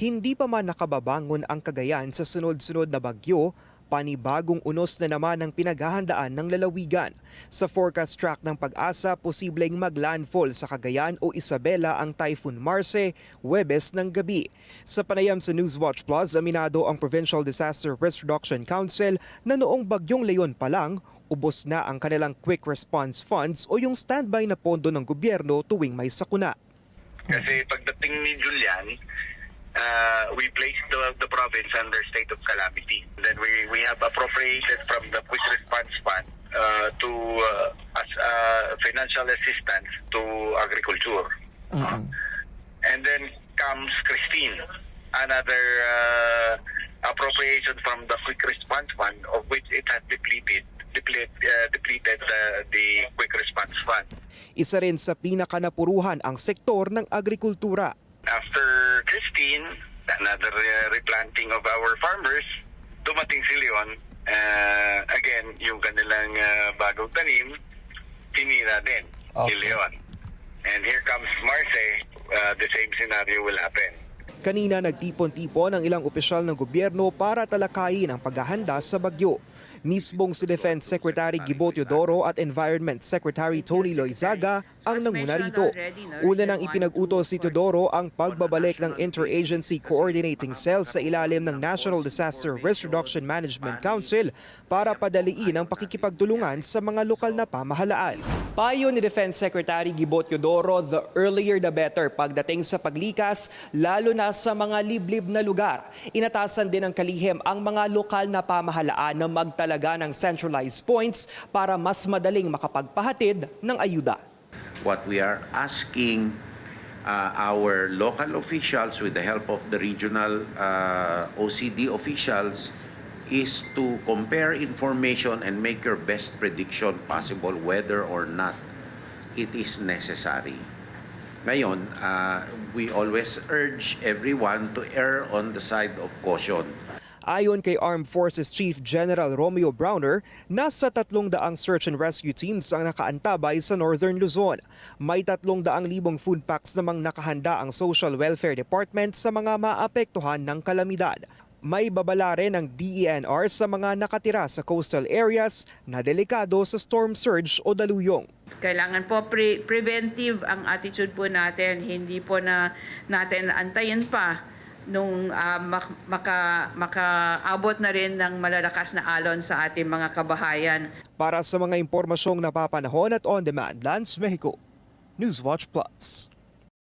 Hindi pa man nakababangon ang Cagayan sa sunod-sunod na bagyo, panibagong unos na naman ang pinaghahandaan ng lalawigan. Sa forecast track ng pag-asa, posibleng maglandfall sa Cagayan o Isabela ang Typhoon Marce, Webes ng gabi. Sa panayam sa Newswatch Plus, aminado ang Provincial Disaster Risk Reduction Council na noong bagyong Leon pa lang, ubos na ang kanilang Quick Response Funds o yung standby na pondo ng gobyerno tuwing may sakuna. Kasi pagdating ni Julian, uh, we placed the, the province under state of calamity. Then we, we have appropriated from the Quick Response Fund uh, to uh, as uh, financial assistance to agriculture. Uh, and then comes Christine, another uh, appropriation from the Quick Response Fund of which it has depleted deplete, uh, depleted uh, the Quick Response Fund. Isa rin sa pinakanapuruhan ang sektor ng agrikultura. After Christine, another uh, replanting of our farmers, dumating si Leon. Uh, again, yung kanilang uh, bagong tanim, tinira din ni Okay. Leon. And here comes Marce, uh, the same scenario will happen. Kanina nagtipon-tipon ang ilang opisyal ng gobyerno para talakayin ang paghahanda sa bagyo. Mismong si Defense Secretary Gibo Teodoro at Environment Secretary Tony Loizaga ang nanguna rito. Una nang ipinag-utos si Teodoro ang pagbabalik ng Interagency Coordinating Cell sa ilalim ng National Disaster Risk Reduction Management Council para padaliin ang pakikipagtulungan sa mga lokal na pamahalaan. Payo ni Defense Secretary Gibo Teodoro, the earlier the better pagdating sa paglikas, lalo na sa mga liblib na lugar. Inatasan din ng kalihim ang mga lokal na pamahalaan na magtalaga ng centralized points para mas madaling makapagpahatid ng ayuda. what we are asking uh, our local officials with the help of the regional uh, OCD officials is to compare information and make your best prediction possible whether or not it is necessary. Ngayon, uh, we always urge everyone to err on the side of caution. Ayon kay Armed Forces Chief General Romeo Browner, nasa tatlong daang search and rescue teams ang nakaantabay sa Northern Luzon. May tatlong daang libong food packs namang nakahanda ang Social Welfare Department sa mga maapektuhan ng kalamidad. May babala rin ng DENR sa mga nakatira sa coastal areas na delikado sa storm surge o daluyong. Kailangan po pre- preventive ang attitude po natin, hindi po na natin antayin pa nung mak- maka makaabot na rin ng malalakas na alon sa ating mga kabahayan. Para sa mga impormasyong napapanahon at on-demand, Lance Mexico, Newswatch Plus.